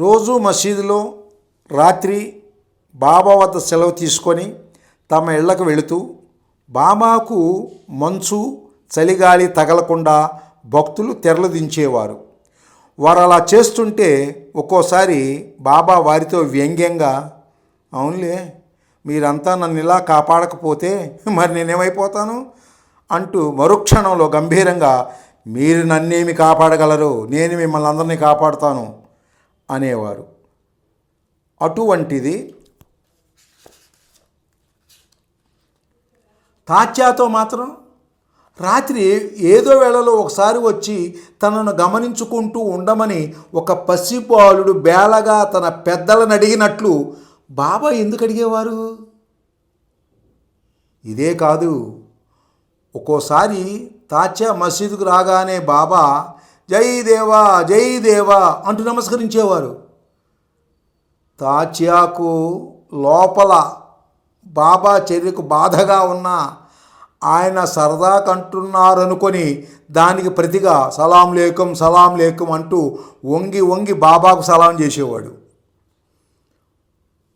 రోజు మసీదులో రాత్రి బాబా వద్ద సెలవు తీసుకొని తమ ఇళ్ళకు వెళుతూ బాబాకు మంచు చలిగాలి తగలకుండా భక్తులు తెరలు దించేవారు. వారు అలా చేస్తుంటే ఒక్కోసారి బాబా వారితో వ్యంగ్యంగా అవునులే మీరంతా నన్ను ఇలా కాపాడకపోతే మరి నేనేమైపోతాను? అంటూ మరుక్షణంలో గంభీరంగా మీరు నన్నేమి కాపాడగలరు? నేను మిమ్మల్ని అందరినీ కాపాడుతాను. అనేవారు. అటువంటిది తాత్యాతో మాత్రం రాత్రి ఏదో వేళలో ఒకసారి వచ్చి తనను గమనించుకుంటూ ఉండమని ఒక పసిపాలుడు బేలగా తన పెద్దలను అడిగినట్లు బాబా ఎందుకు అడిగేవారు? ఇదే కాదు. ఒక్కోసారి తాత్యా మసీదుకు రాగానే బాబా జై దేవా జై దేవా అంటూ నమస్కరించేవారు. తాచ్యాకు లోపల బాబా చర్యకు బాధగా ఉన్న ఆయన సరదా కంటున్నారనుకొని దానికి ప్రతిగా సలాం లేకం సలాం లేకం అంటూ వంగి వంగి బాబాకు సలాం చేసేవాడు.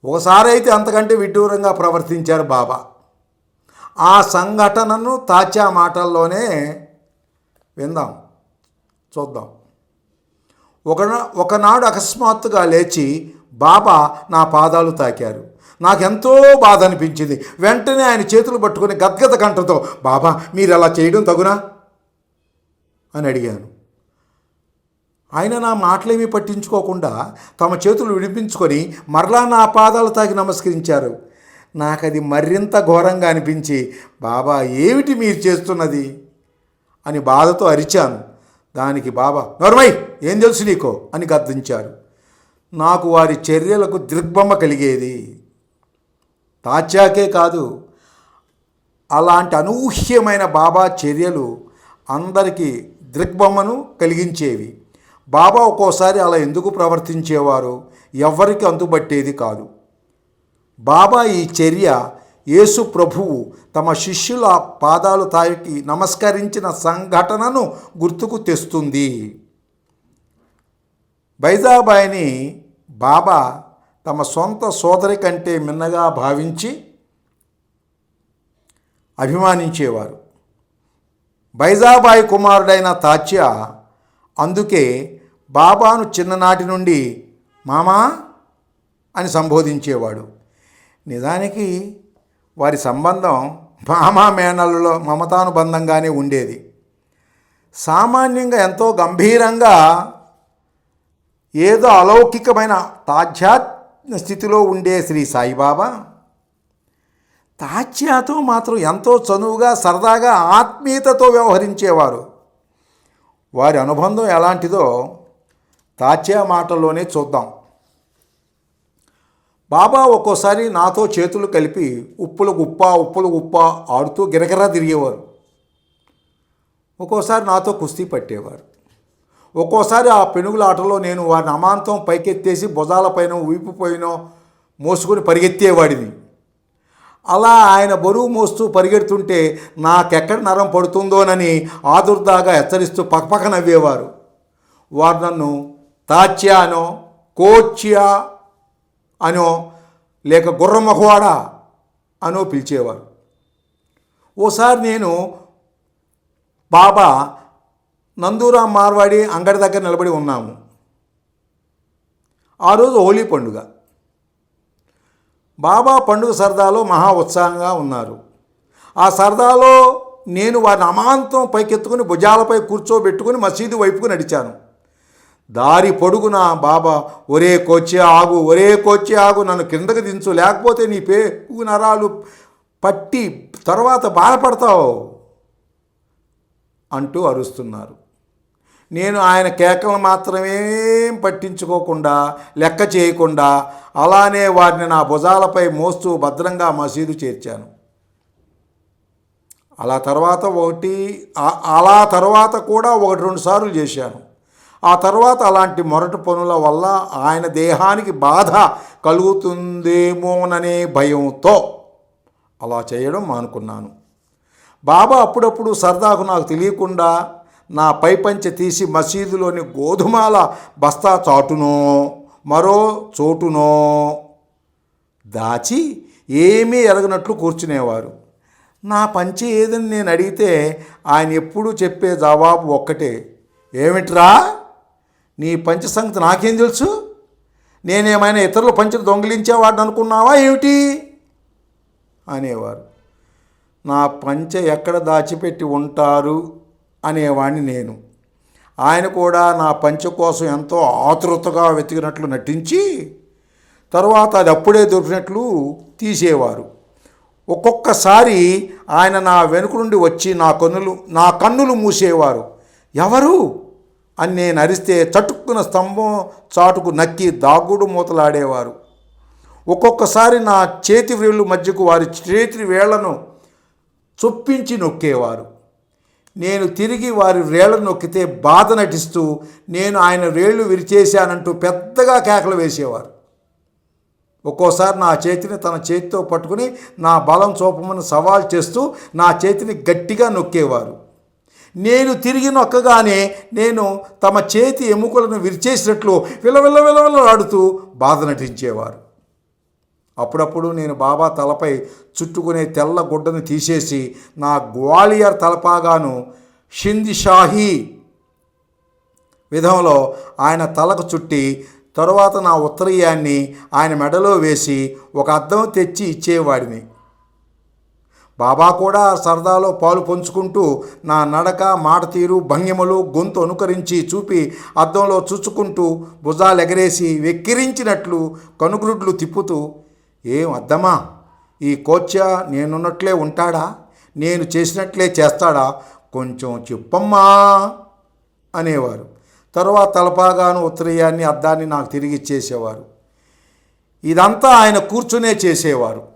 ఒకసారి అయితే అంతకంటే విడ్డూరంగా ప్రవర్తించారు బాబా. ఆ సంఘటనను తాచా మాటల్లోనే విందాం. చూద్దాం. ఒక ఒకనాడు అకస్మాత్తుగా లేచి బాబా నా పాదాలు తాకారు. నాకెంతో బాధ అనిపించింది వెంటనే ఆయన చేతులు పట్టుకుని గద్గద కంటతో బాబా మీరు అలా చేయడం తగునా? అని అడిగాను. ఆయన నా మాటలేమీ పట్టించుకోకుండా తమ చేతులు విడిపించుకొని మరలా నా పాదాలు తాకి నమస్కరించారు. నాకు అది మరింత ఘోరంగా అనిపించి బాబా ఏమిటి మీరు చేస్తున్నది? అని బాధతో అరిచాను. దానికి బాబా నోర్మై ఏం తెలుసు నీకో? అని గద్దించారు. నాకు వారి చర్యలకు దృగ్బొమ్మ కలిగేది తాచాకే కాదు. అలాంటి అనూహ్యమైన బాబా చర్యలు అందరికీ దృగ్బొమ్మను కలిగించేవి. బాబా ఒక్కోసారి అలా ఎందుకు ప్రవర్తించేవారు? ఎవ్వరికి అందుబట్టేది కాదు. బాబా ఈ చర్య యేసు ప్రభువు తమ శిష్యుల పాదాలు తాకి నమస్కరించిన సంఘటనను గుర్తుకు తెస్తుంది. బైజాబాయిని బాబా తమ సొంత సోదరి కంటే మిన్నగా భావించి అభిమానించేవారు. బైజాబాయి కుమారుడైన తాత్య అందుకే బాబాను చిన్ననాటి నుండి మామా అని సంబోధించేవాడు. నిజానికి వారి సంబంధం మామా మేనల్లో మమతానుబంధంగానే ఉండేది. సామాన్యంగా ఎంతో గంభీరంగా ఏదో అలౌకికమైన తాధ్యాత్మ స్థితిలో ఉండే శ్రీ సాయిబాబా తాత్యాతో మాత్రం ఎంతో చనువుగా సరదాగా ఆత్మీయతతో వ్యవహరించేవారు. వారి అనుబంధం ఎలాంటిదో తాత్యా మాటల్లోనే చూద్దాం. బాబా ఒక్కోసారి నాతో చేతులు కలిపి ఉప్పులు గుప్ప ఉప్పులు గుప్ప ఆడుతూ గిరగిరా తిరిగేవారు. ఒక్కోసారి నాతో కుస్తీ పట్టేవారు. ఒక్కోసారి ఆ పెనుగుల ఆటలో నేను వారిని అమాంతం పైకెత్తేసి భుజాలపైన ఊపిపోయినో మోసుకొని పరిగెత్తేవాడిని. అలా ఆయన బరువు మోస్తూ పరిగెడుతుంటే నాకెక్కడ నరం పడుతుందోనని ఆదుర్దాగా హెచ్చరిస్తూ పక్కపక్క నవ్వేవారు. వారు నన్ను తాచ్యానో కోచ్యా అనో లేక గుర్రమహవాడా అనో పిలిచేవారు. ఓసారి నేను బాబా నందూరాం మార్వాడి అంగడి దగ్గర నిలబడి ఉన్నాము. ఆ రోజు హోలీ పండుగ. బాబా పండుగ సరదాలో మహా ఉత్సాహంగా ఉన్నారు. ఆ సరదాలో నేను వారిని అమాంతం పైకెత్తుకుని భుజాలపై కూర్చోబెట్టుకుని మసీదు వైపుకు నడిచాను. దారి పొడుగున బాబా? ఒరే కోచి ఆగు ఒరే కోచి ఆగు నన్ను కిందకి దించు లేకపోతే నీ పేగు నరాలు పట్టి తర్వాత బాధపడతావు అంటూ అరుస్తున్నారు. నేను ఆయన కేకలు మాత్రమే పట్టించుకోకుండా లెక్క చేయకుండా అలానే వారిని నా భుజాలపై మోస్తూ భద్రంగా మసీదు చేర్చాను. అలా తర్వాత ఒకటి అలా తర్వాత కూడా ఒకటి రెండు సార్లు చేశాను. ఆ తర్వాత అలాంటి మొరటి పనుల వల్ల ఆయన దేహానికి బాధ కలుగుతుందేమోననే భయంతో అలా చేయడం మానుకున్నాను. బాబా అప్పుడప్పుడు సరదాకు నాకు తెలియకుండా నా పైపంచె తీసి మసీదులోని గోధుమల బస్తా చాటునో మరో చోటునో దాచి ఏమీ ఎరగనట్లు కూర్చునేవారు. నా పంచి ఏదని నేను అడిగితే ఆయన ఎప్పుడూ చెప్పే జవాబు ఒక్కటే ఏమిట్రా? నీ పంచ సంగతి నాకేం తెలుసు? నేనేమైనా ఇతరుల పంచలు దొంగిలించేవాడిని అనుకున్నావా ఏమిటి? అనేవారు. నా పంచ ఎక్కడ దాచిపెట్టి ఉంటారు? అనేవాణ్ణి నేను. ఆయన కూడా నా పంచ కోసం ఎంతో ఆతృతగా వెతికినట్లు నటించి తరువాత అది అప్పుడే దొరికినట్లు తీసేవారు. ఒక్కొక్కసారి ఆయన నా వెనుక నుండి వచ్చి నా కన్నులు నా కన్నులు మూసేవారు. ఎవరు? అని నేను అరిస్తే చటుక్కున స్తంభం చాటుకు నక్కి దాగుడు మూతలాడేవారు. ఒక్కొక్కసారి నా చేతి వేళ్ళు మధ్యకు వారి చేతి వేళ్ళను చొప్పించి నొక్కేవారు. నేను తిరిగి వారి వేళ్ళు నొక్కితే బాధ నటిస్తూ నేను ఆయన వేళ్ళు విరిచేశానంటూ పెద్దగా కేకలు వేసేవారు. ఒక్కోసారి నా చేతిని తన చేతితో పట్టుకుని నా బలం చూపమని సవాల్ చేస్తూ నా చేతిని గట్టిగా నొక్కేవారు. నేను తిరిగి నొక్కగానే నేను తమ చేతి ఎముకలను విరిచేసినట్లు విలవిల్ల విలవిలాడుతూ బాధ నటించేవారు. అప్పుడప్పుడు నేను బాబా తలపై చుట్టుకునే తెల్ల గుడ్డను తీసేసి నా గ్వాలియర్ తలపాగాను షిందిషాహీ విధంలో ఆయన తలకు చుట్టి తరువాత నా ఉత్తరీయాన్ని ఆయన మెడలో వేసి ఒక అద్దం తెచ్చి ఇచ్చేవాడిని. బాబా కూడా సరదాలో పాలు పంచుకుంటూ నా నడక మాట తీరు భంగిమలు గొంతు అనుకరించి చూపి అద్దంలో చూచుకుంటూ భుజాలు ఎగరేసి వెక్కిరించినట్లు కనుగ్రుడ్లు తిప్పుతూ ఏం అద్దమా ఈ కోచ నేనున్నట్లే ఉంటాడా? నేను చేసినట్లే చేస్తాడా? కొంచెం చెప్పమ్మా అనేవారు. తరువాత తలపాగాను ఉత్తరీయాన్ని అద్దాన్ని నాకు తిరిగి ఇచ్చేసేవారు. ఇదంతా ఆయన కూర్చునే చేసేవారు.